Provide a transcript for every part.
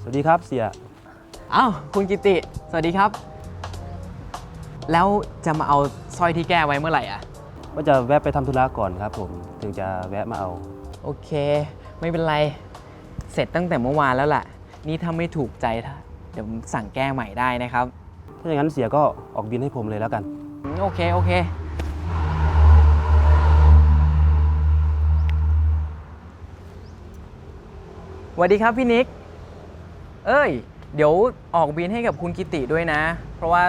สวัสดีครับเสีย อ้าวคุณกิติ สวัสดีครับ แล้วจะมาเอาสร้อยที่แก้ไว้เมื่อไหร่อะ ว่าจะแวะไปทำธุระก่อนครับผม ถึงจะแวะมาเอา โอเค ไม่เป็นไร เสร็จตั้งแต่เมื่อวานแล้วล่ะ นี่ถ้าไม่ถูกใจถ้าเดี๋ยวผมสั่งแก้ใหม่ได้นะครับถ้าอย่างนั้นเสียก็ออกบินให้ผมเลยแล้วกัน อืมโอเค โอเค สวัสดีครับพี่นิก เอ้ย เดี๋ยวออกบินให้กับคุณกิติด้วยนะ เพราะว่า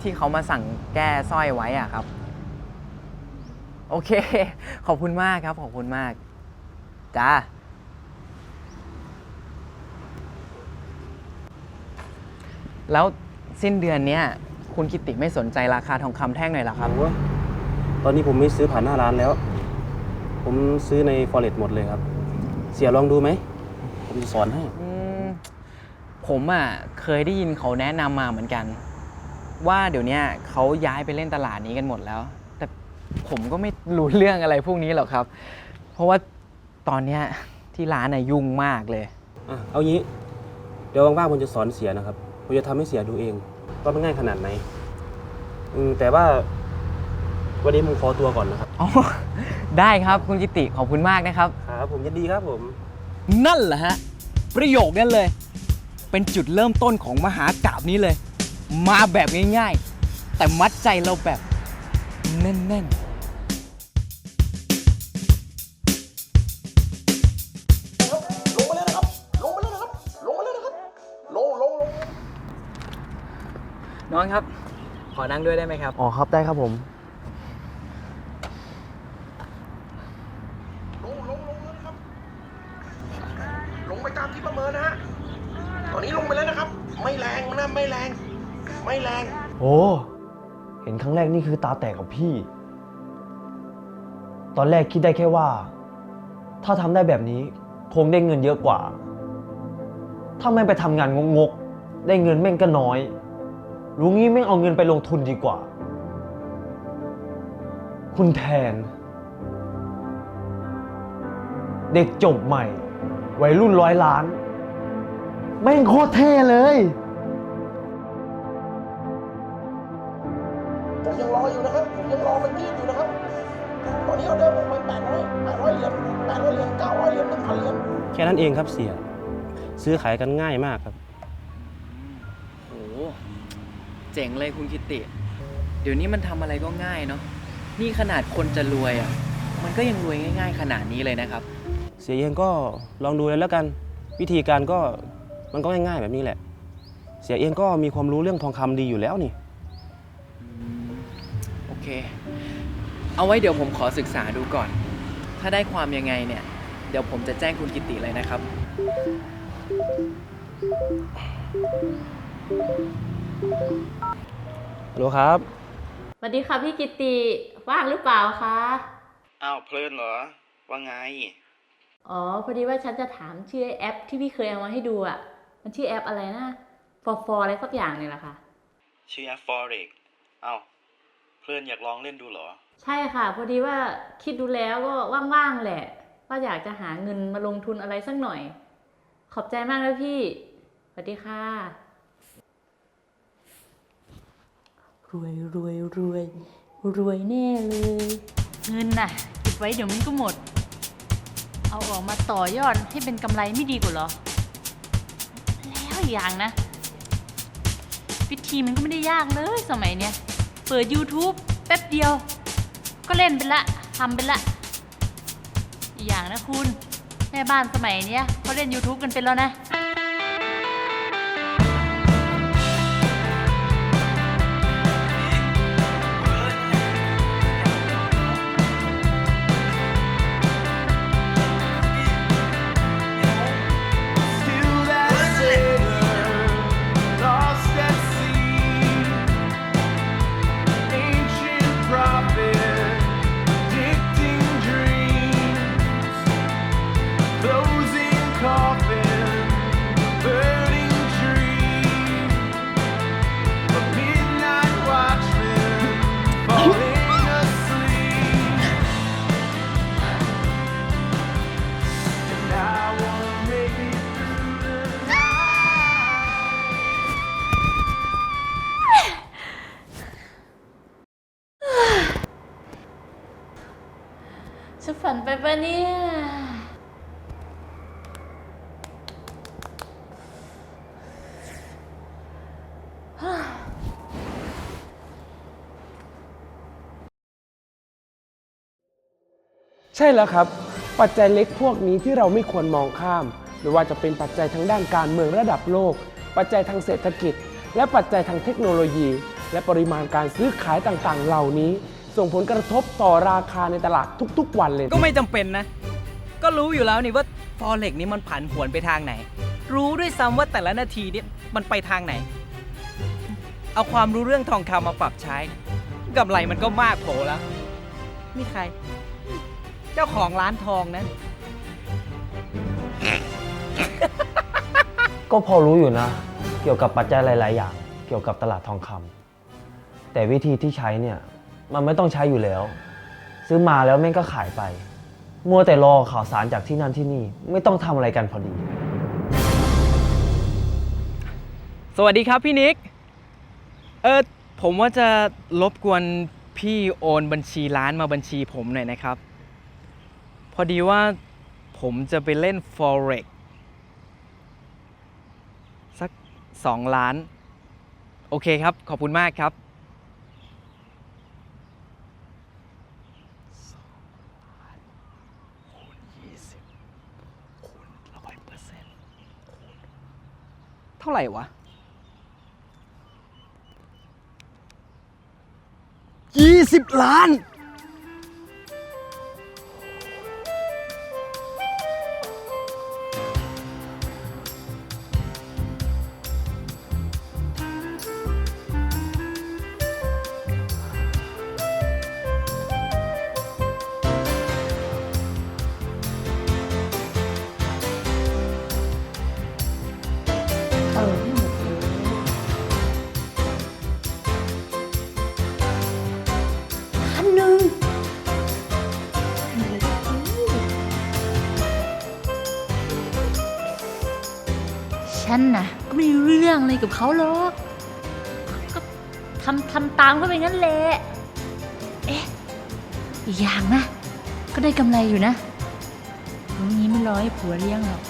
ที่เขามาสั่งแก้สร้อยไว้อะครับ โอเค ขอบคุณมากครับ ขอบคุณมาก จ้า แล้วสิ้นเดือนเนี้ยคุณกิติไม่สนใจราคาทองคำแท่งหน่อยเหรอครับ โอ้ยตอนนี้ผมไม่ซื้อผ่านหน้าร้านแล้ว ผมซื้อใน Forex หมดเลยครับ เสียลองดูไหม ผมจะสอนให้ อื ผมอะเคยได้ยินเขาแนะนำมาเหมือนกัน ว่าเดี๋ยวเนี้ยเขาย้ายไปเล่นตลาดนี้กันหมดแล้ว แต่ผมก็ไม่รู้เรื่องอะไรพวกนี้หรอกครับ เพราะว่าตอนเนี้ยที่ร้านน่ะยุ่งมากเลย อะเอางี้ เดี๋ยวว่างๆผมจะสอนเสียนะครับผมจะทำให้เสียดูเองว่ามันง่ายขนาดไหนอืมแต่ว่าวันนี้ผมขอตัวก่อนนะครับ อ๋อ ได้ครับคุณกิติขอบคุณมากนะครับ ครับผมยินดีครับผม นั่นแหละฮะ ประโยคนั้นเลย เป็นจุดเริ่มต้นของมหากราบนี้เลย มาแบบง่าย ๆ แต่มัดใจเราแบบแน่นๆลงมาเลยนะครับลงมาเลยนะครับลงมาเลยนะครับลงลงลงน้องครับ ขอนั่งด้วยได้ไหมครับ อ๋อครับได้ครับผม คือตาแตกกับพี่ ตอนแรกคิดได้แค่ว่า ถ้าทำได้แบบนี้คงได้เงินเยอะกว่า ถ้าไม่ไปทำงานงกๆ ได้เงินแม่งก็น้อย รู้งี้แม่งเอาเงินไปลงทุนดีกว่า คุณแทน เด็กจบใหม่ วัยรุ่นร้อยล้าน แม่งโคตรเท่เลย มยังรออยู่นะครับผมยังรอมันยืดอยู่นะครับตอนนี้เอาเดินผมไปแปดร้อยแปดร้อยเหรียญแปดร้อยเหรียญเก้าร้อยเหรียญหนึ่งพันเหรียญแค่นั้นเองครับเสีย ซื้อขายกันง่ายมากครับ โอ้โหเจ๋งเลยคุณคิติ เดี๋ยวนี้มันทำอะไรก็ง่ายเนาะนี่ขนาดคนจะรวยอะ่ะ มันก็ยังรวยง่าย ๆ ขนาดนี้เลยนะครับ เสียเองก็ลองดูเลยแล้วกัน วิธีการก็มันก็ง่ายๆแบบนี้แหละ เสียเองก็มีความรู้เรื่องทองคำดีอยู่แล้วนี่โอ เค เอาไว้เดี๋ยวผมขอศึกษาดูก่อน ถ้าได้ความยังไงเนี่ย เดี๋ยวผมจะแจ้งคุณกิติเลยนะครับ ฮัลโหลครับ สวัสดีค่ะพี่กิติว่างหรือเปล่าคะอ้าวเพลินเหรอ ว่าไง อ๋อพอดีว่าฉันจะถามชื่อแอปที่พี่เคยเอามาให้ดูอะ มันชื่อแอปอะไรนะฟอร์ฟออะไรสักอย่างเนี่ยแหละค่ะ ชื่อ Forex อ้าว เพลินอยากลองเล่นดูเหรอ ใช่ค่ะ พอดีว่าคิดดูแล้วก็ว่างๆแหละ ว่าอยากจะหาเงินมาลงทุนอะไรสักหน่อย ขอบใจมากนะพี่สวัสดีค่ะ รวยรวยรวยรวยแน่เลย เงินน่ะเก็บไว้เดี๋ยวมันก็หมด เอาออกมาต่อยอดให้เป็นกำไรไม่ดีกว่าเหรอ แล้วอีกอย่างนะ วิธีมันก็ไม่ได้ยากเลยสมัยเนี้ย เปิด YouTube แป๊บเดียว ก็เล่นไปละทำไปละ อีกอย่างนะคุณ แม่บ้านสมัยเนี้ยเขาเล่น YouTube กันเป็นแล้วนะ ล่ะเนี่ยใช่แล้วครับ ปัจจัยเล็กพวกนี้ที่เราไม่ควรมองข้าม ไม่ว่าจะเป็นปัจจัยทางด้านการเมืองระดับโลก ปัจจัยทางเศรษฐกิจ และปัจจัยทางเทคโนโลยี และปริมาณการซื้อขายต่างๆ เหล่านี้ ส่งผลกระทบต่อราคาในตลาดทุก ๆ วันเลยก็ไม่จำเป็นนะ ก็รู้อยู่แล้วนี่ว่าฟอเร็กนี้มันผันผวนไปทางไหน รู้ด้วยซ้ำว่าแต่ละนาทีเนี่ยมันไปทางไหน เอาความรู้เรื่องทองคำมาปรับใช้กำไรมันก็มากโผแล้วนี่ใคร เจ้าของร้านทองนะ ก็พอรู้อยู่นะ เกี่ยวกับปัจจัยหลาย ๆ อย่าง เกี่ยวกับตลาดทองคำแต่วิธีที่ใช้เนี่ย มันไม่ต้องใช้อยู่แล้ว ซื้อมาแล้วแม่งก็ขายไป มัวแต่รอข่าวสารจากที่นั่นที่นี่ ไม่ต้องทำอะไรกันพอดี สวัสดีครับพี่นิก เออผมว่าจะรบกวนพี่โอนบัญชีร้านมาบัญชีผมหน่อยนะครับ พอดีว่าผมจะไปเล่น Forex สัก 2 ล้าน โอเคครับ ขอบคุณมากครับ เท่าาไหร่วะยี่สิบล้าน นหนึ่งฉันนะก็ไม่รู้เรื่องอะไรกับเขาหรอก ก็ทำทำตามเขาไปงั้นแหละ เอ๊ะอีกอย่างนะ ก็ได้กำไรอยู่นะรู้งี้ไม่รอให้ผัวเลี้ยงหรอก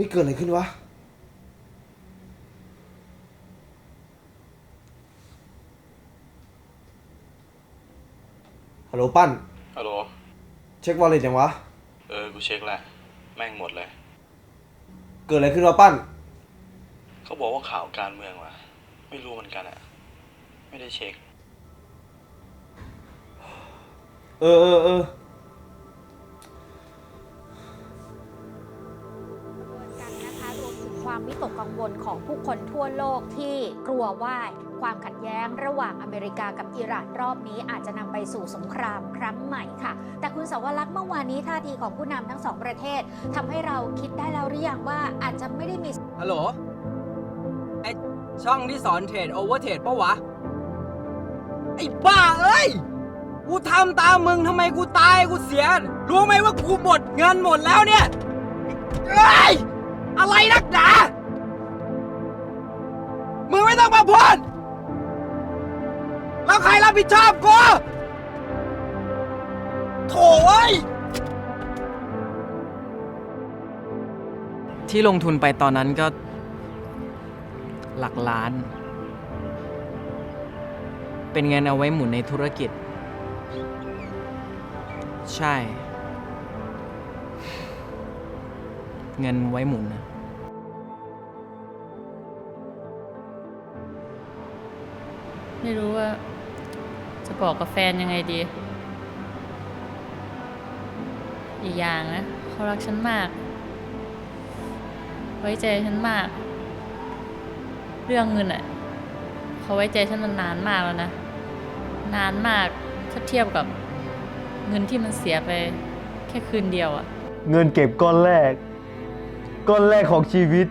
ฮ้ยเกิดอะไรขึ้นวะ ฮัลโหลปั้น ฮัลโหล เช็ควอลเล็ตยังวะ เออ กูเช็คแล้วแม่งหมดเลย เกิดอะไรขึ้นวะปั้น เขาบอกว่าข่าวการเมืองว่ะ ไม่รู้เหมือนกันอะไม่ได้เช็ค เออเออเออ ความวิตกกังวลของผู้คนทั่วโลกที่กลัวว่าความขัดแย้งระหว่างอเมริกากับอิหร่านรอบนี้อาจจะนำไปสู่สงครามครั้งใหม่ค่ะ แต่คุณสวรักษ์เมื่อวานนี้ท่าทีของผู้นำทั้งสองประเทศทำให้เราคิดได้แล้วหรือยังว่าอาจจะไม่ได้มีฮัลโหลไอช่องที่สอนเทรดโอเวอร์เทรดปะวะ ไอ้บ้าเอ้ย กูทำตามมึงทำไมกูตายกูเสีย รู้ไหมว่ากูหมดเงินหมดแล้วเนี่ยเอ้ย อะไรนักหนา มึงไม่ต้องมาพูดแล้วใครรับผิดชอบกูโถ่เอ้ย ที่ลงทุนไปตอนนั้นก็ หลักล้าน เป็นเงินเอาไว้หมุนในธุรกิจ ใช่ เงินไว้หมุนนะไม่รู้ว่า จะบอกกับแฟนยังไงดี อีกอย่างนะเขารักฉันมาก ไว้ใจฉันมาก เรื่องเงินอะเขาไว้ใจฉันมานานมากแล้วนะ นานมากถ้าเทียบกับเงินที่มันเสียไปแค่คืนเดียวอะเงินเก็บก้อนแรก ก้อนแรกของชีวิต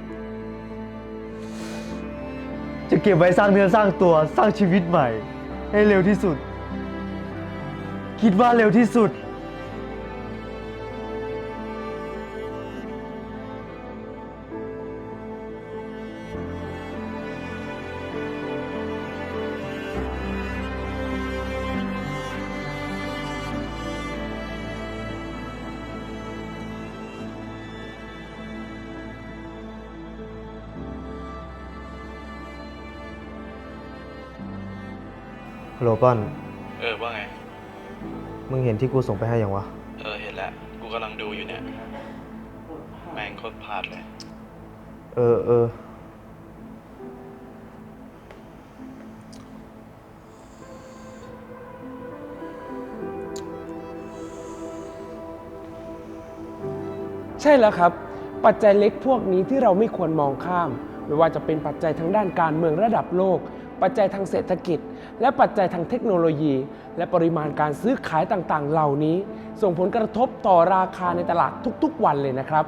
จะเก็บไว้สร้างเนื้อสร้างตัวสร้างชีวิตใหม่ ให้เร็วที่สุด คิดว่าเร็วที่สุด ฮัลโหลป้อน เออว่าไง มึงเห็นที่กูส่งไปให้ยังวะ เออเห็นแล้ว กูกำลังดูอยู่เนี่ย แม่งโคตรพลาดเลย เออเออ ใช่แล้วครับ ปัจจัยเล็กพวกนี้ที่เราไม่ควรมองข้าม ไม่ว่าจะเป็นปัจจัยทางด้านการเมืองระดับโลก ปัจจัยทางเศรษฐกิจ และปัจจัยทางเทคโนโลยี และปริมาณการซื้อขายต่างๆ เหล่านี้ ส่งผลกระทบต่อราคาในตลาดทุกๆ วันเลยนะครับ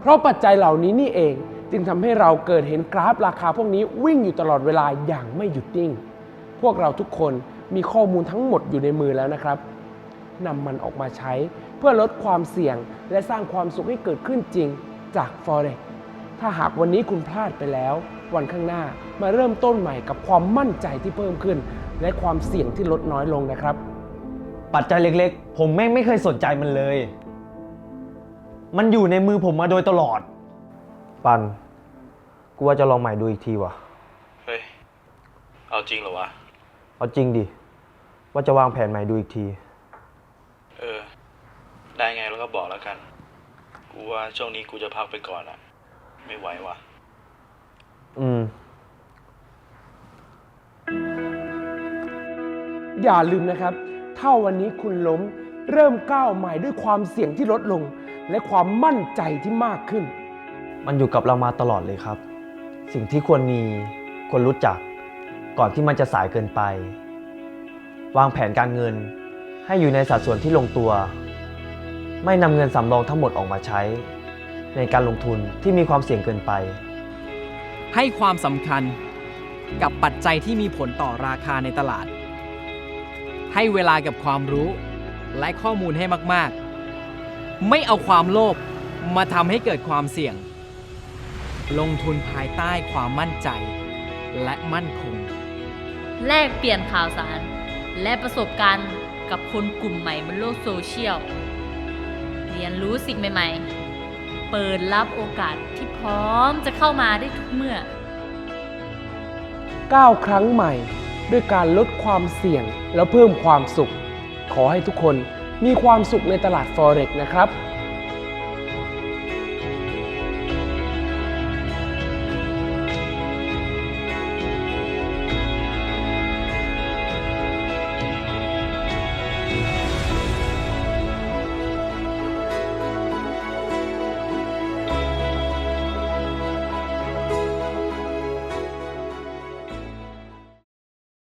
เพราะปัจจัยเหล่านี้นี่เอง จึงทำให้เราเกิดเห็นกราฟราคาพวกนี้วิ่งอยู่ตลอดเวลาอย่างไม่หยุดนิ่ง พวกเราทุกคนมีข้อมูลทั้งหมดอยู่ในมือแล้วนะครับนำมันออกมาใช้เพื่อลดความเสี่ยง และสร้างความสุขให้เกิดขึ้นจริงจาก Forex ถ้าหากวันนี้คุณพลาดไปแล้ว วันข้างหน้า มาเริ่มต้นใหม่กับความมั่นใจที่เพิ่มขึ้น และความเสี่ยงที่ลดน้อยลงนะครับ ปัจจัยเล็กๆ ผมแม่งไม่เคยสนใจมันเลย มันอยู่ในมือผมมาโดยตลอด ปัน กูว่าจะลองใหม่ดูอีกทีว่ะ เฮ้ย เอาจริงเหรอวะ เอาจริงดิ ว่าจะวางแผนใหม่ดูอีกที เออ ได้ไงแล้วก็บอกแล้วกัน กูว่าช่วงนี้กูจะพักไปก่อนอะไม่ไหวว่ะ อืม อย่าลืมนะครับ ถ้าวันนี้คุณล้มเริ่มก้าวใหม่ด้วยความเสี่ยงที่ลดลง และความมั่นใจที่มากขึ้น มันอยู่กับเรามาตลอดเลยครับ สิ่งที่ควรมีควรรู้จัก ก่อนที่มันจะสายเกินไป วางแผนการเงิน ให้อยู่ในสัดส่วนที่ลงตัว ไม่นำเงินสำรองทั้งหมดออกมาใช้ ในการลงทุนที่มีความเสี่ยงเกินไป ให้ความสำคัญกับปัจจัยที่มีผลต่อราคาในตลาด ให้เวลากับความรู้และข้อมูลให้มาก ๆ ไม่เอาความโลภมาทำให้เกิดความเสี่ยง ลงทุนภายใต้ความมั่นใจและมั่นคง แลกเปลี่ยนข่าวสาร และประสบการณ์กับคนกลุ่มใหม่บนโลกโซเชียล เรียนรู้สิ่งใหม่ ๆ เปิดรับโอกาสที่พร้อมจะเข้ามาได้ทุกเมื่อ ก้าวครั้งใหม่ ด้วยการลดความเสี่ยงแล้วเพิ่มความสุข ขอให้ทุกคนมีความสุขในตลาด Forex นะครับ